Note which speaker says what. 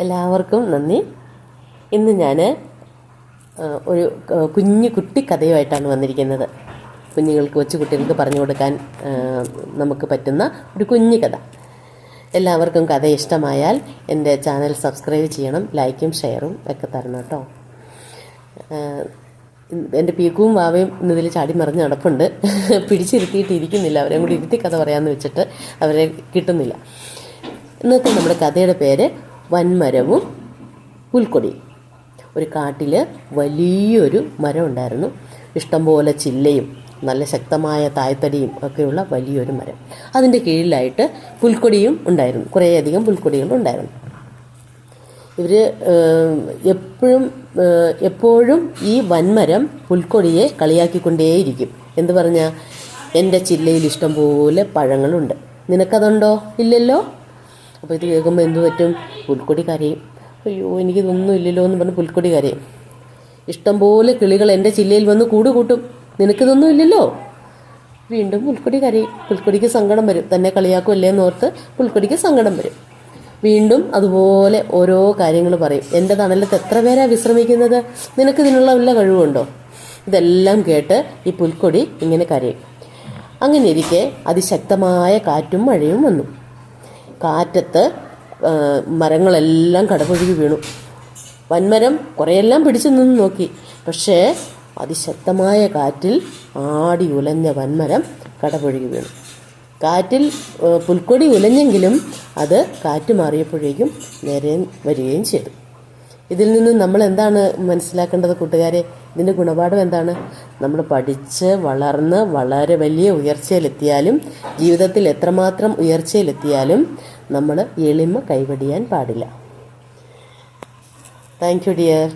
Speaker 1: എല്ലാവർക്കും നന്ദി. ഇന്ന് ഞാൻ ഒരു കുഞ്ഞു കുട്ടി കഥയുമായിട്ടാണ് വന്നിരിക്കുന്നത്. കുഞ്ഞുങ്ങൾക്ക് കൊച്ചു കുട്ടികൾക്ക് പറഞ്ഞു കൊടുക്കാൻ നമുക്ക് പറ്റുന്ന ഒരു കുഞ്ഞു കഥ. എല്ലാവർക്കും കഥ ഇഷ്ടമായാൽ എന്റെ ചാനൽ സബ്സ്ക്രൈബ് ചെയ്യണം ലൈക്കും ഷെയറും ഒക്കെ തരണം കേട്ടോ. എന്റെ പീക്കുവും വാവയും ഇന്നതിൽ ചാടി മറിഞ്ഞ് നടപ്പുണ്ട്. പിടിച്ചിരുത്തിയിട്ട് ഇരിക്കുന്നില്ല അവരെ കൂടി ഇരുത്തി കഥ പറയാമെന്ന് വെച്ചിട്ട് അവരെ കിട്ടുന്നില്ല. ഇന്നത്തെ നമ്മുടെ കഥയുടെ പേര് വൻമരവും പുൽക്കൊടിയും. ഒരു കാട്ടിൽ വലിയൊരു മരം ഉണ്ടായിരുന്നു ഇഷ്ടംപോലെ ചില്ലയും നല്ല ശക്തമായ തായ്തടിയും ഒക്കെയുള്ള വലിയൊരു മരം. അതിന്റെ കീഴിലായിട്ട് പുൽക്കൊടിയും ഉണ്ടായിരുന്നു. കുറേയധികം പുൽക്കൊടികൾ ഉണ്ടായിരുന്നു. ഇവർ എപ്പോഴും എപ്പോഴും ഈ വൻമരം പുൽക്കൊടിയെ കളിയാക്കിക്കൊണ്ടേയിരിക്കും. എന്ന് പറഞ്ഞാൽ എന്റെ ചില്ലയിൽ ഇഷ്ടംപോലെ പഴങ്ങളുണ്ട്. നിനക്കതുണ്ടോ? ഇല്ലല്ലോ? അപ്പോൾ ഇത് കേൾക്കുമ്പോൾ എന്ത് പറ്റും? പുൽക്കൊടി കരയും. അയ്യോ എനിക്കിതൊന്നും ഇല്ലല്ലോ എന്ന് പറഞ്ഞ് പുൽക്കൊടി കരയും. ഇഷ്ടംപോലെ കിളികൾ എന്റെ ചില്ലയിൽ വന്ന് കൂട് കൂട്ടും നിനക്കിതൊന്നും ഇല്ലല്ലോ? വീണ്ടും പുൽക്കൊടി കരയും. പുൽക്കൊടിക്ക് സങ്കടം വരും. തന്നെ കളിയാക്കുമല്ലേ എന്നോർത്ത് പുൽക്കൊടിക്ക് സങ്കടം വരും. വീണ്ടും അതുപോലെ ഓരോ കാര്യങ്ങൾ പറയും. എന്റെ തണലത്ത് എത്ര പേരാ വിശ്രമിക്കുന്നത്? നിനക്ക് ഇതിനുള്ള വല്ല കഴിവുണ്ടോ? ഇതെല്ലാം കേട്ട് ഈ പുൽക്കൊടി ഇങ്ങനെ കരയും. അങ്ങനെ ഇരിക്കെ അതിശക്തമായ കാറ്റും മഴയും വന്നു. കാറ്റത്ത് മരങ്ങളെല്ലാം കടപുഴകി വീണു. വൻമരം കുറേയെല്ലാം പിടിച്ചു നിന്ന് നോക്കി. പക്ഷേ അതിശക്തമായ കാറ്റിൽ ആടി ഉലഞ്ഞ വൻമരം കടപുഴകി വീണു. കാറ്റിൽ പുൽക്കൊടി ഉലഞ്ഞെങ്കിലും അത് കാറ്റ് മാറിയപ്പോഴേക്കും നേരെ വരികയും ചെയ്തു. ഇതിൽ നിന്ന് നമ്മൾ എന്താണ് മനസ്സിലാക്കേണ്ടത് കൂട്ടുകാരെ? ഇതിന്റെ ഗുണപാഠം എന്താണ്? നമ്മൾ പഠിച്ച് വളർന്ന് വളരെ വലിയ ഉയർച്ചയിലെത്തിയാലും ജീവിതത്തിൽ എത്രമാത്രം ഉയർച്ചയിലെത്തിയാലും നമ്മൾ എളിമ കൈവടിയാൻ പാടില്ല. Thank you dear